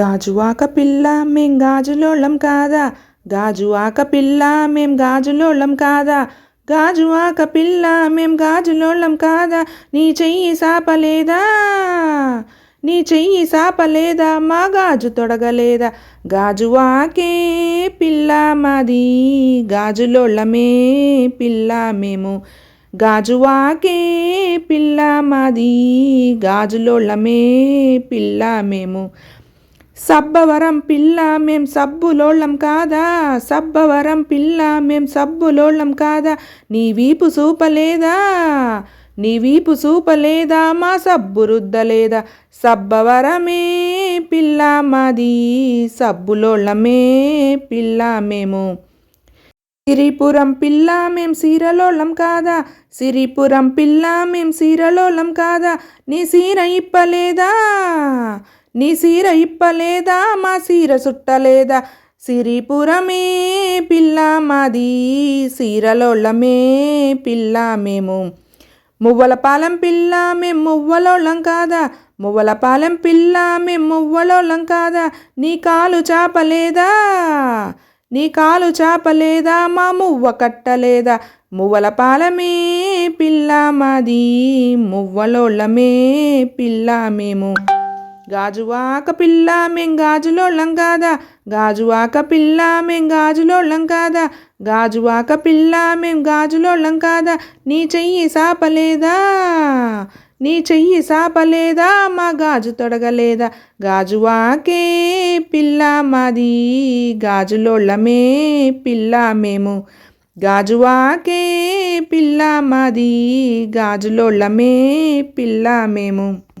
గాజువాక పిల్ల మేం గాజులోళ్ళం కాదా? గాజువాక పిల్ల మేం గాజులోళ్ళం కాదా? గాజువాక పిల్ల మేం గాజులోళ్ళం కాదా? నీ చెయ్యి సాపలేదా? నీ చెయ్యి సాపలేదా? మా గాజు తొడగలేదా? గాజువాకే పిల్ల మాది గాజులోళ్ళమే పిల్ల మేము. గాజువాకే పిల్ల మాది గాజులోళ్ళమే పిల్ల మేము. సబ్బవరం పిల్ల మేం సబ్బులోళ్ళం కాదా? సబ్బవరం పిల్ల మేం సబ్బులోళ్ళం కాదా? నీ వీపు సూపలేదా? నీ వీపు సూపలేదా? మా సబ్బు రుద్దలేదా? సబ్బవరమే పిల్ల మాది సబ్బులోళ్ళమే పిల్ల మేము. సిరిపురం పిల్ల మేం సీరలోళ్ళం కాదా? సిరిపురం పిల్ల మేం సీరలోళ్ళం కాదా? నీ సీర ఇప్పలేదా? నీ సీర ఇప్పలేదా? మా సీర సుట్టలేదా? సిరిపురమే పిల్ల మాది సీరలోళ్ళమే పిల్ల మేము. మువ్వలపాలెం పిల్ల మేము మువ్వలోళ్ళం కాదా? మువ్వలపాలెం పిల్ల మేం మువ్వలోళ్ళం కాదా? నీ కాలు చాపలేదా? నీ కాలు చాపలేదా? మా మువ్వ కట్టలేదా? మువ్వలపాలమే పిల్ల మాది మువ్వలోళ్ళమే పిల్ల మేము. గాజువాక పిల్ల మేం గాజులోళ్ళం కాదా? గాజువాక పిల్ల మేం గాజులోళ్ళం కాదా? గాజువాక పిల్ల మేం గాజులోళ్ళం కాదా? నీ చెయ్యి సాపలేదా? నీ చెయ్యి సాపలేదా? మా గాజు తొడగలేదా? గాజువాకే పిల్ల మాది గాజులోళ్ళమే పిల్ల మేము. గాజువాకే పిల్ల మాది గాజులోళ్ళమే పిల్ల మేము.